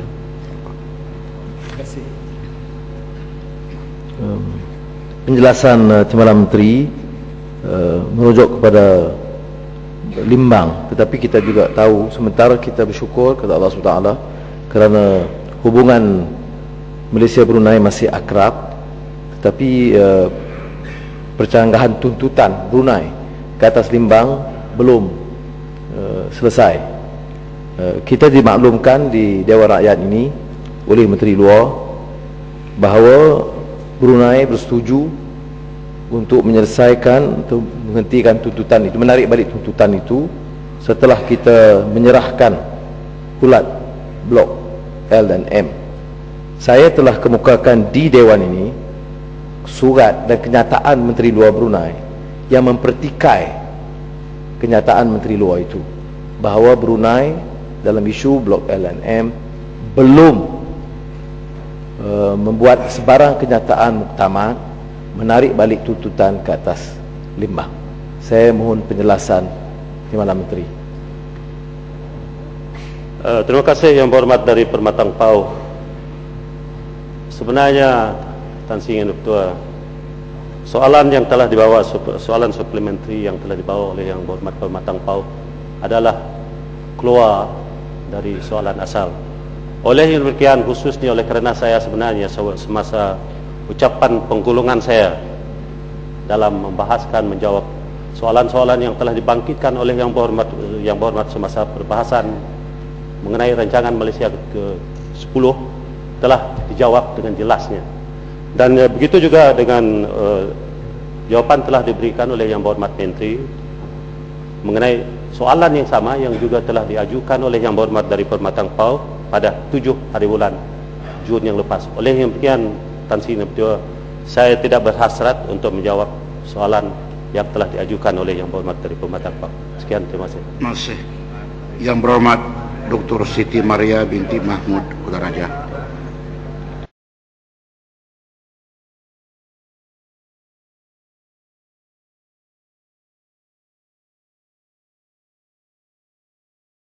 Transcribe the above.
Terima kasih. Um, penjelasan uh, Timbalan Menteri uh, merujuk kepada limbang. Tetapi kita juga tahu sementara kita bersyukur kepada Allah SWT kerana hubungan Malaysia Brunei masih akrab tetapi uh, percanggahan tuntutan Brunei ke atas limbang belum uh, selesai kita dimaklumkan di Dewan Rakyat ini oleh Menteri Luar bahawa Brunei bersetuju untuk menyelesaikan atau menghentikan tuntutan itu menarik balik tuntutan itu setelah kita menyerahkan ulat blok L dan M. Saya telah kemukakan di Dewan ini surat dan kenyataan Menteri Luar Brunei yang mempertikai kenyataan Menteri Luar itu bahawa Brunei dalam isu blok L dan M belum uh, membuat sebarang kenyataan muktamad menarik balik tuntutan ke atas limbah. Saya mohon penjelasan Timbalan Menteri. Uh, terima kasih yang berhormat dari Permatang Pau. Sebenarnya Tan Yang Ketua, soalan yang telah dibawa soalan suplementari yang telah dibawa oleh yang berhormat Permatang Pau adalah keluar dari soalan asal. Oleh yang demikian khususnya oleh kerana saya sebenarnya semasa ucapan penggulungan saya dalam membahaskan menjawab soalan-soalan yang telah dibangkitkan oleh yang berhormat yang berhormat semasa perbahasan mengenai rancangan Malaysia ke-10 telah dijawab dengan jelasnya dan uh, begitu juga dengan uh, jawapan telah diberikan oleh yang berhormat menteri mengenai soalan yang sama yang juga telah diajukan oleh yang berhormat dari Permatang Pau pada 7 hari bulan Jun yang lepas oleh yang demikian Tan Sri Neptio, saya tidak berhasrat untuk menjawab soalan yang telah diajukan oleh Yang Berhormat dari Pemerintah Pak. Sekian, terima kasih. Kasih. Yang Berhormat Dr. Siti Maria binti Mahmud Kudaraja.